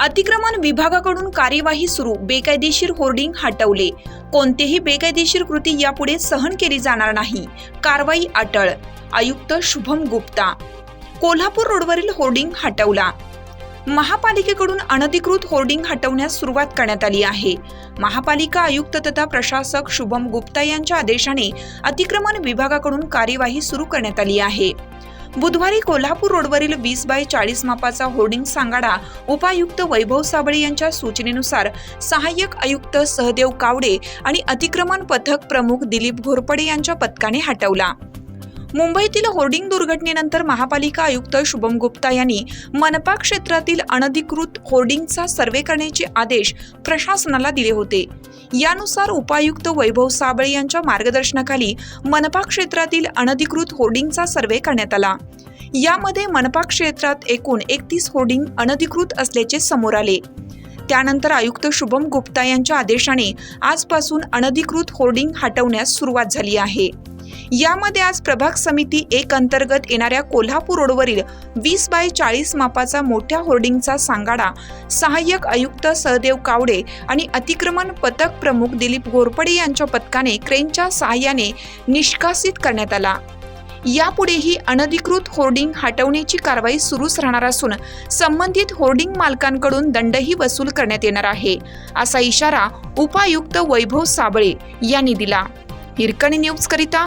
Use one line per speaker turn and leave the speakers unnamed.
अतिक्रमण विभागाकडून कार्यवाही सुरू. बेकायदेशीर होर्डिंग हटवले. कोणतेही बेकायदेशीर कृती यापुढे सहन केली जाणार नाही. कारवाई अटळ. आयुक्त शुभम गुप्ता कोल्हापूर रोडवरील होर्डिंग हटवला. महापालिकेकडून अनधिकृत होर्डिंग हटवण्यास सुरुवात करण्यात आली आहे. महापालिका आयुक्त तथा प्रशासक शुभम गुप्ता यांच्या आदेशाने अतिक्रमण विभागाकडून कार्यवाही सुरू करण्यात आली आहे. बुधवारी कोल्हापूर रोडवरील वीस बाय चाळीस मापाचा होर्डिंग सांगाडा उपायुक्त वैभव साबळे यांच्या सूचनेनुसार सहाय्यक आयुक्त सहदेव कावडे आणि अतिक्रमण पथक प्रमुख दिलीप घोरपडे यांच्या पथकाने हटवला. मुंबईतील होर्डिंग दुर्घटनेनंतर महापालिका आयुक्त शुभम गुप्ता यांनी मनपा क्षेत्रातील अनधिकृत होर्डिंगचा सर्वे करण्याचे आदेश प्रशासनाला दिले होते. यानुसार उपायुक्त वैभव साबळे यांच्या मार्गदर्शनाखाली मनपा क्षेत्रातील अनधिकृत होर्डिंगचा सर्वे करण्यात आला. यामध्ये मनपा क्षेत्रात एकूण एकतीस होर्डिंग अनधिकृत असल्याचे समोर आले. त्यानंतर आयुक्त शुभम गुप्ता यांच्या आदेशाने आजपासून अनधिकृत होर्डिंग हटवण्यास सुरुवात झाली आहे. यामध्ये आज प्रभाग समिती एक अंतर्गत येणाऱ्या कोल्हापूर रोडवरील वीस बाय चाळीस मापाचा मोठ्या होर्डिंगचा सांगाडा सहाय्यक आयुक्त सहदेव कावडे आणि अतिक्रमण पथक प्रमुख दिलीप घोरपडे यांच्या पथकाने क्रेनच्या सहाय्याने निष्कासित करण्यात आला. यापुढेही अनधिकृत होर्डिंग हटवण्याची कारवाई सुरूच राहणार असून संबंधित होर्डिंग मालकांकडून दंडही वसूल करण्यात येणार आहे असा इशारा उपायुक्त वैभव साबळे यांनी दिला. हिरकणी न्यूज करिता